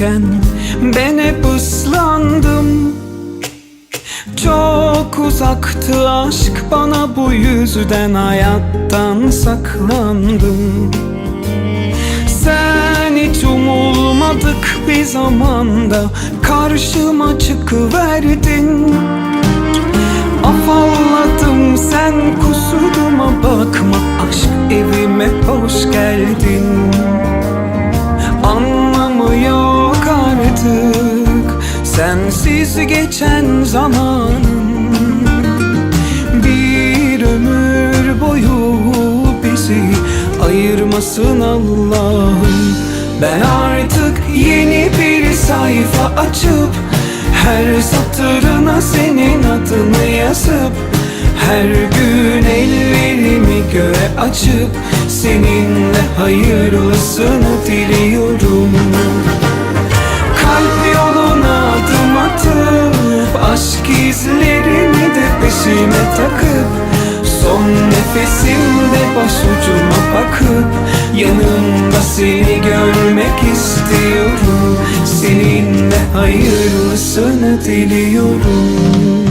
görürken Ben hep ıslandım. Çok uzaktı aşk bana bu yüzden hayattan saklandım. Sen hiç umulmadık bir zamanda Karşıma çıkıverdin. Afalladım sen kusuruma bakma Aşk evime hoş geldin Sensiz geçen zamanım. Bir ömür boyu bizi ayırmasın Allah'ım. Ben artık yeni bir sayfa açıp Her satırına senin adını yazıp Her gün ellerimi göğe açıp Seninle hayırlısını diliyorum izlerini de peşime takıp Son nefesimde başucuma bakıp Yanımda seni görmek istiyorum. Seninle hayırlısını diliyorum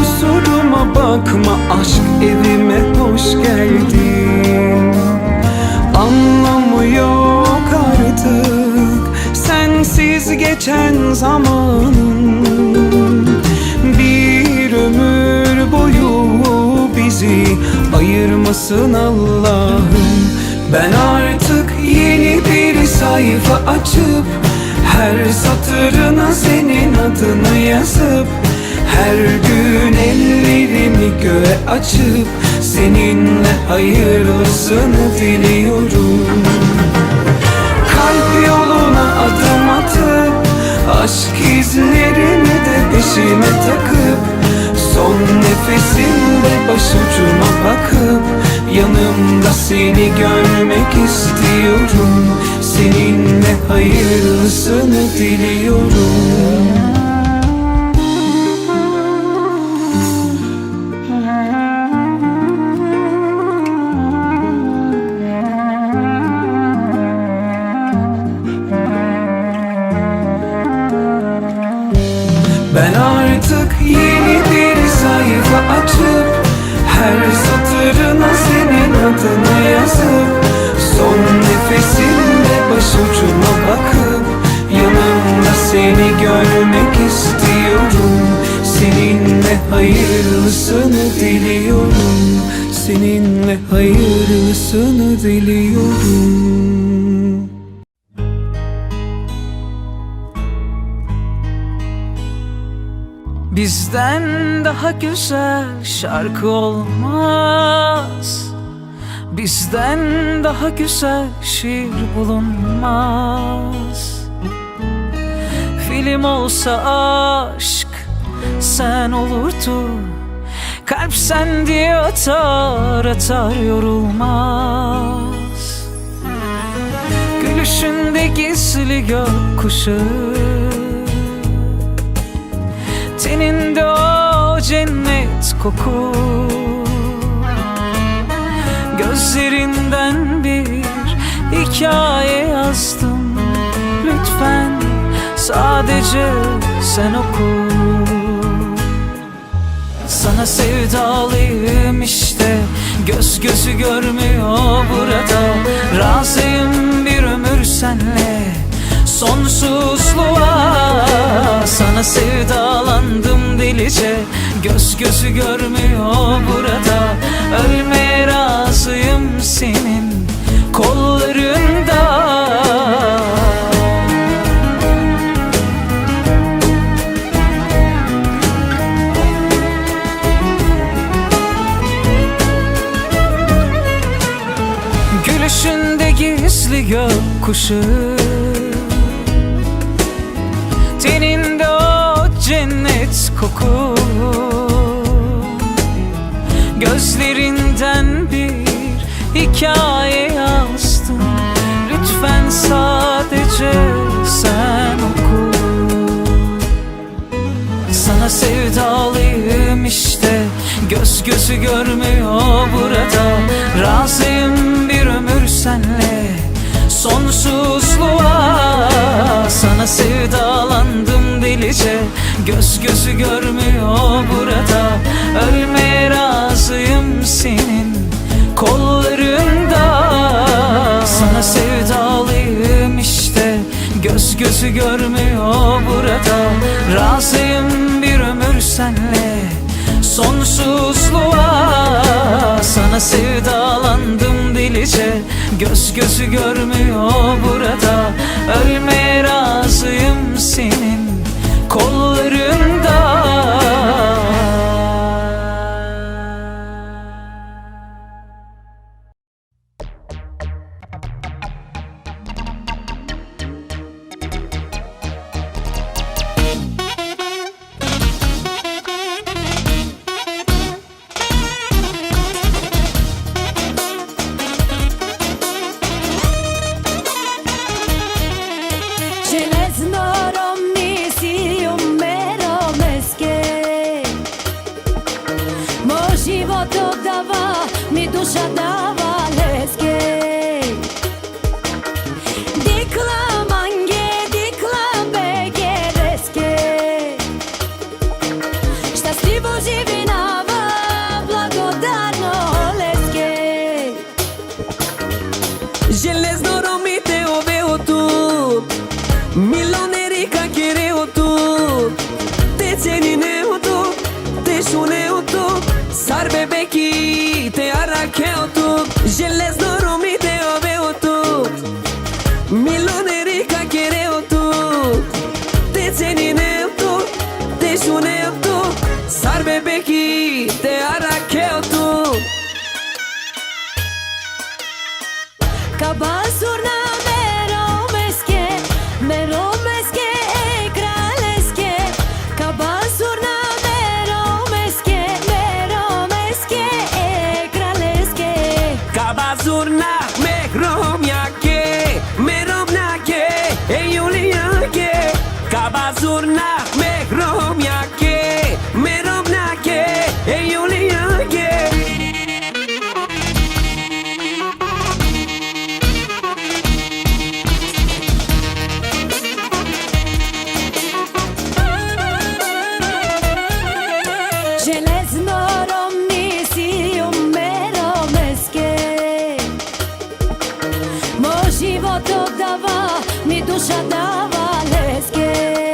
kusuruma bakma Aşk evime hoş geldin. Anlamı yok artık Sensiz geçen zamanın. Bir ömür boyu bizi ayırmasın Allah'ım. Ben artık yeni bir sayfa açıp her satırına senin adını yazıp Her gün ellerimi göğe açıp Seninle hayırlısını diliyorum. Kalp yoluna adım atıp Aşk izlerini de peşime takıp Son nefesimde başucuma bakıp Yanımda seni görmek istiyorum. Seninle hayırlısını diliyorum diliyorum Bizden daha güzel şarkı olmaz. Bizden daha güzel şiir bulunmaz. Film olsa aşk sen olurdun Kalp sen diye atar atar yorulmaz. Gülüşünde gizli gökkuşağı. Teninde o cennet koku. Gözlerinden bir hikaye yazdım. Lütfen sadece sen oku Sana sevdalıyım işte. Göz gözü görmüyor burada. Razıyım bir ömür senle. Sonsuzluğa Sana sevdalandım delice. Göz gözü görmüyor burada. Ölmeye razıyım senin kollarında kuşu. Teninde o cennet koku Gözlerinden bir hikaye yazdım Lütfen sadece sen oku. Sana sevdalıyım işte. Göz gözü görmüyor burada. Razıyım bir ömür senle sonsuzluğa Sana sevdalandım delice. Göz gözü görmüyor burada. Ölmeye razıyım senin kollarında. Sana sevdalıyım işte. Göz gözü görmüyor burada. Razıyım bir ömür senle. Sonsuzluğa Sana sevdalandım içe Göz gözü görmüyor burada. Ölmeye razıyım senin. Kollarında život oddava, ni duša dava leske.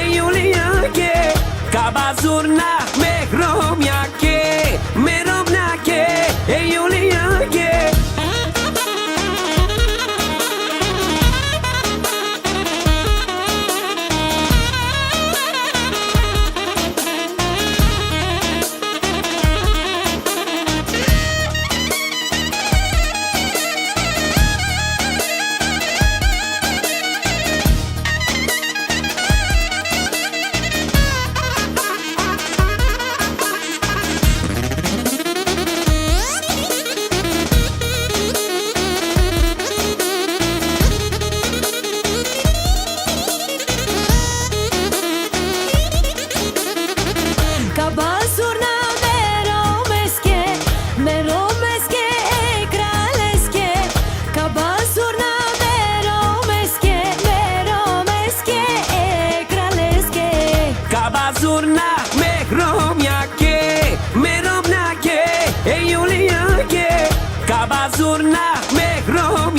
Em Julianque, Cabazurna turna me romi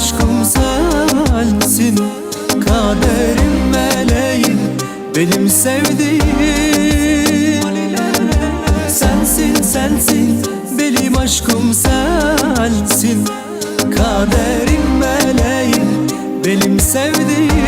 aşkım sensin Kaderim meleğim benim sevdiğim. Sensin sensin benim aşkım sensin Kaderim meleğim benim sevdiğim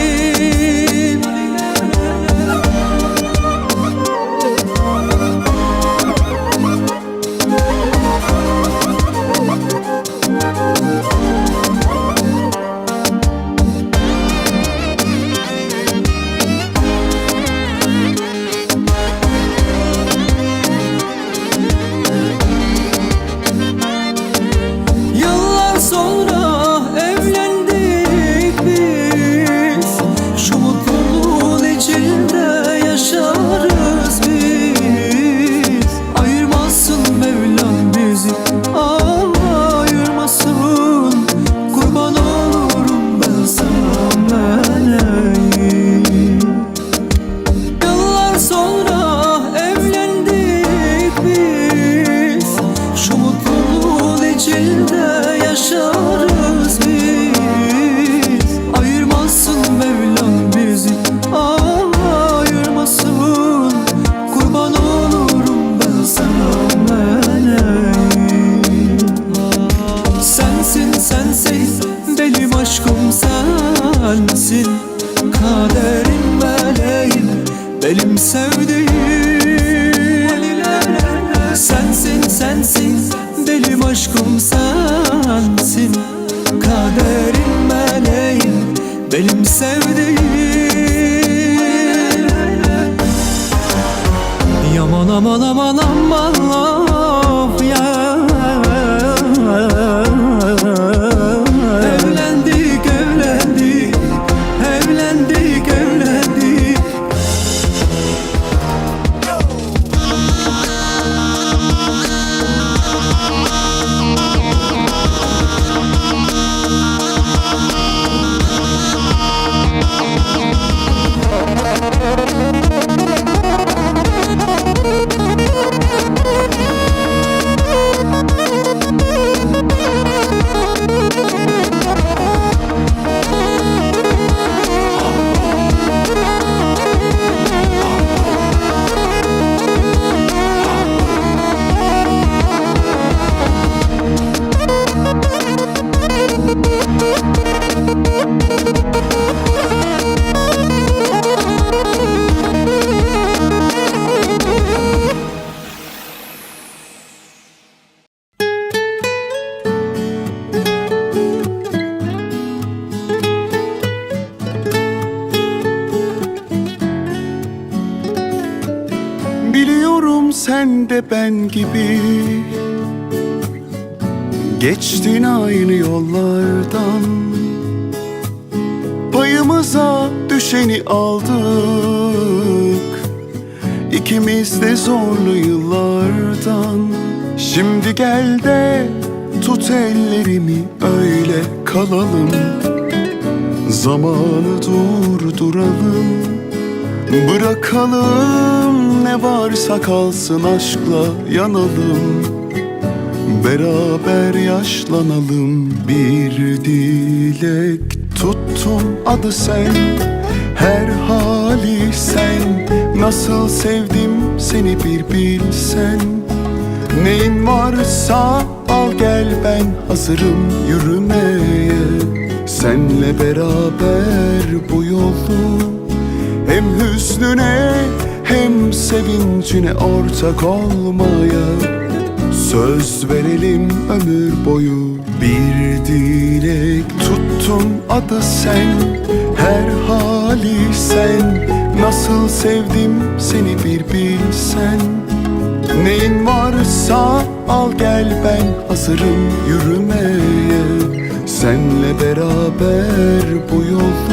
benim sevdiğim. Yaman aman aman aman of ben gibi. Geçtin aynı yollardan. Payımıza düşeni aldık. İkimiz de zorlu yıllardan. Şimdi gel de tut ellerimi öyle kalalım. Zamanı durduralım Bırakalım ne varsa kalsın aşkla yanalım. Beraber yaşlanalım bir dilek tuttum adı sen. Her hali sen Nasıl sevdim seni bir bilsen. Neyin varsa al gel ben hazırım yürümeye. Senle beraber bu yolu hem hüznüne Hem sevincine ortak olmaya Söz verelim ömür boyu. Bir dilek tuttun adı sen Her hali sen. Nasıl sevdim seni bir bilsen. Neyin varsa al gel ben hazırım yürümeye. Senle beraber bu yolu